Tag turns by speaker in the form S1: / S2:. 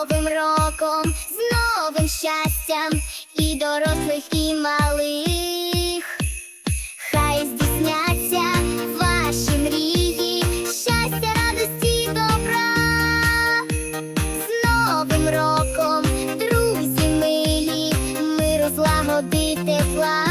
S1: Новим роком, з новим щастям і дорослих, і малих, хай здійсняться ваші мрії, щастя, радості, добра, з новим роком, друзі милі, миру злагоди тепла.